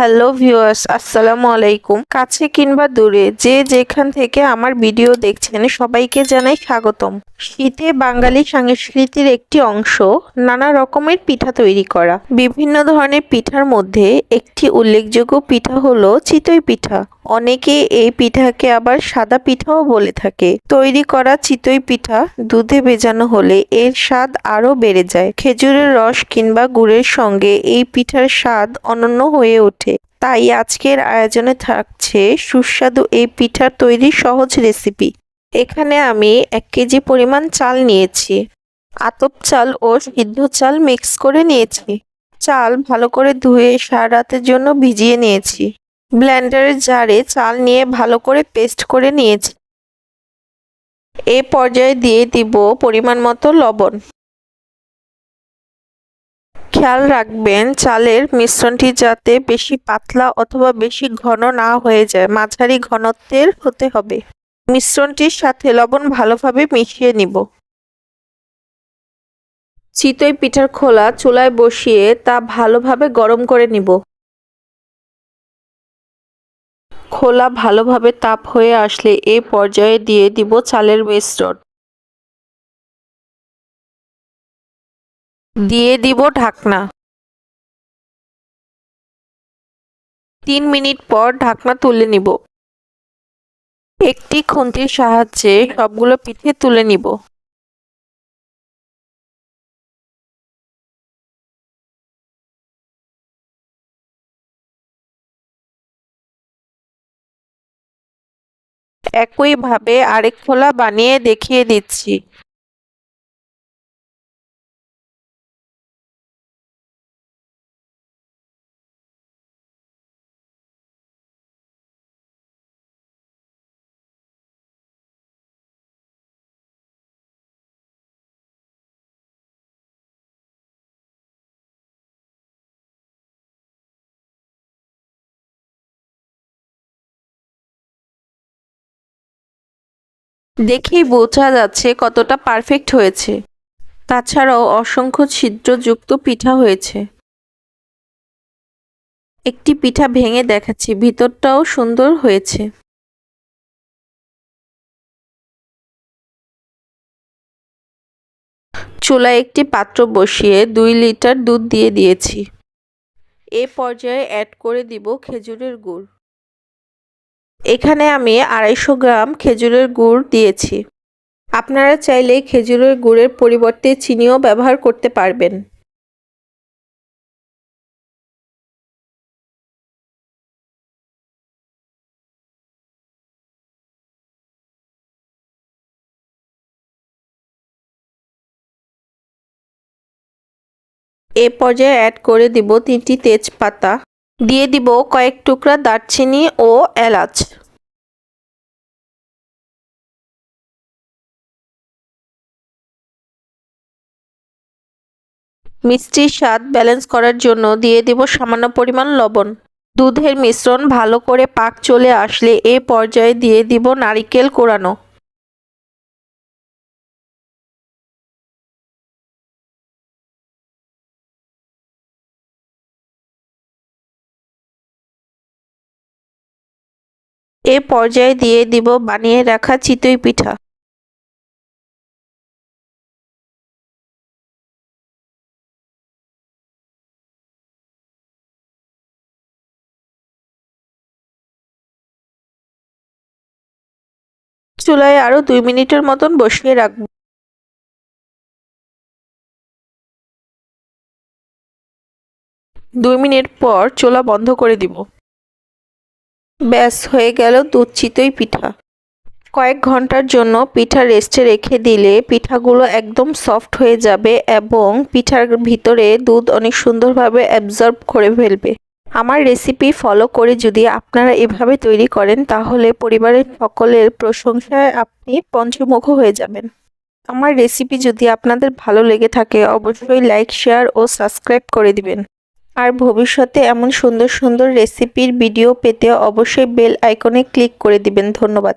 Hello viewers, আসসালামু আলাইকুম। কাছে কিংবা দূরে যে যেখান থেকে আমার ভিডিও দেখছেন সবাইকে জানাই স্বাগতম। শীতে বাঙালি সংস্কৃতির একটি অংশ, নানা রকমের পিঠা তৈরি করা। বিভিন্ন ধরনের পিঠার মধ্যে একটি উল্লেখযোগ্য পিঠা হলো চিতই পিঠা। অনেকে এই পিঠাকে আবার সাদা পিঠাও বলে থাকে। তৈরি করা চিতই পিঠা দুধে ভেজানো হলে এর স্বাদ আরও বেড়ে যায়। খেজুরের রস কিংবা গুড়ের সঙ্গে এই পিঠার স্বাদ অনন্য হয়ে ওঠে। তাই আজকের আয়োজনে থাকছে সুস্বাদু এই পিঠার তৈরি সহজ রেসিপি। এখানে আমি এক কেজি পরিমাণ চাল নিয়েছি। আতপ চাল ও সিদ্ধ চাল মিক্স করে নিয়েছি। চাল ভালো করে ধুয়ে সারা রাতের জন্য ভিজিয়ে নিয়েছি। ব্লেন্ডারের জারে চাল নিয়ে ভালো করে পেস্ট করে নিয়েছি। এ পর্যায়ে দিয়ে দিব পরিমাণ মতো লবণ। খেয়াল রাখবেন, চালের মিশ্রণটি যাতে বেশি পাতলা অথবা বেশি ঘন না হয়ে যায়, মাঝারি ঘনত্বের হতে হবে। মিশ্রণটির সাথে লবণ ভালোভাবে মিশিয়ে নিব। চিতই পিঠার খোলা চুলায় বসিয়ে তা ভালোভাবে গরম করে নিব। খোলা ভালোভাবে তাপ হয়ে আসলে এ পর্যায়ে দিয়ে দিব চালের মিশ্রণ। দিয়ে দিব ঢাকনা। তিন মিনিট পর ঢাকনা তুলে নিব। একটি খুন্তির সাহায্যে সবগুলো পিঠে তুলে নিব। একইভাবে আরেক খোলা বানিয়ে দেখিয়ে দিচ্ছি। দেখেই বোঝা যাচ্ছে কতটা পারফেক্ট হয়েছে। তাছাড়াও অসংখ্য ছিদ্রযুক্ত পিঠা হয়েছে। একটি পিঠা ভেঙে দেখাচ্ছি, ভিতরটাও সুন্দর হয়েছে। চুলায় একটি পাত্র বসিয়ে দুই লিটার দুধ দিয়ে দিয়েছি। এ পর্যায়ে অ্যাড করে দিব খেজুরের গুড়। এখানে আমি আড়াইশো গ্রাম খেজুরের গুড় দিয়েছি। আপনারা চাইলে খেজুরের গুড়ের পরিবর্তে চিনিও ব্যবহার করতে পারবেন। এ পর্যায়ে অ্যাড করে দিব তিনটি তেজপাতা। দিয়ে দিব কয়েক টুকরা দারচিনি ও এলাচ। মিষ্টির স্বাদ ব্যালেন্স করার জন্য দিয়ে দিব সামান্য পরিমাণ লবণ। দুধের মিশ্রণ ভালো করে পাক চলে আসলে এ পর্যায়ে দিয়ে দিব নারিকেল কোরানো। এ পর্যায়ে দিয়ে দিব বানিয়ে রাখা চিতই পিঠা। চুলায় আরও দুই মিনিটের মতন বসিয়ে রাখব। দুই মিনিট পর চুলা বন্ধ করে দিব। ব্যাস, হয়ে গেল দুধ চিতই পিঠা। কয়েক ঘণ্টার জন্য পিঠা রেস্টে রেখে দিলে পিঠাগুলো একদম সফট হয়ে যাবে এবং পিঠার ভিতরে দুধ অনেক সুন্দরভাবে অ্যাবজর্ব করে ফেলবে। আমার রেসিপি ফলো করে যদি আপনারা এভাবে তৈরি করেন, তাহলে পরিবারের সকলের প্রশংসায় আপনি পঞ্চমুখ হয়ে যাবেন। আমার রেসিপি যদি আপনাদের ভালো লেগে থাকে, অবশ্যই লাইক শেয়ার ও সাবস্ক্রাইব করে দিবেন। আর ভবিষ্যতে এমন সুন্দর সুন্দর রেসিপির ভিডিও পেতে অবশ্যই বেল আইকনে ক্লিক করে দিবেন। ধন্যবাদ।